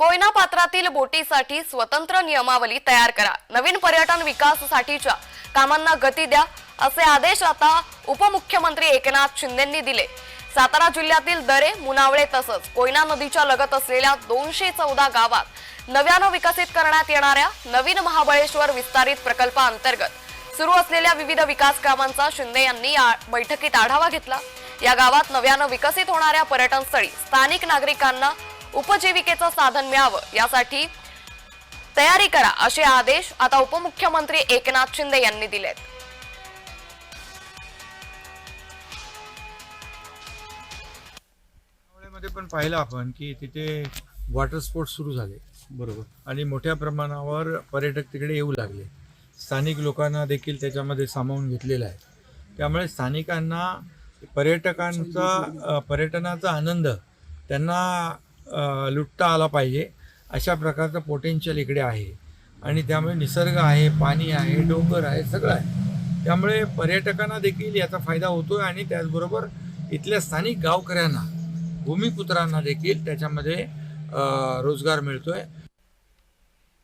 कोयना पात्रातील बोटीसाठी स्वतंत्र नियमावली तयार करा. नवीन पर्यटन विकासासाठीच्या कामांना गती द्या असे आदेश आता उपमुख्यमंत्री एकनाथ शिंदेंनी दिले. सातारा जिल्ह्यातील दरे मुनावळे तसंच कोयना नदीच्या लगत असलेल्या दोनशे चौदा गावात नव्यानं विकसित करण्यात येणाऱ्या नवीन महाबळेश्वर विस्तारित प्रकल्पाअंतर्गत सुरू असलेल्या विविध विकास कामांचा शिंदे यांनी या बैठकीत आढावा घेतला. या गावात नव्यानं विकसित होणाऱ्या पर्यटनस्थळी स्थानिक नागरिकांना उपजीविकेचं साधन मिळावं यासाठी तयारी करा असे आदेश आता उपमुख्यमंत्री एकनाथ शिंदे यांनी दिलेत. मध्ये पण पाहिलं आपण की तिथे वॉटर स्पोर्ट्स सुरू झाले. बरोबर. आणि मोठ्या प्रमाणावर पर्यटक तिकडे येऊ लागले. स्थानिक लोकांना देखील त्याच्यामध्ये सामावून घेतलेलं आहे. त्यामुळे स्थानिकांना पर्यटकांचा पर्यटनाचा आनंद त्यांना लुटता आला पाहिजे. अशा प्रकारचं पोटेन्शियल इकडे आहे. आणि त्यामुळे निसर्ग आहे पाणी आहे डोंगर आहे सगळं आहे. त्यामुळे पर्यटकांना देखील याचा फायदा होतो आहे आणि त्याचबरोबर इथल्या स्थानिक गावकऱ्यांना भूमिपुत्रांना देखील त्याच्यामध्ये रोजगार मिळतो आहे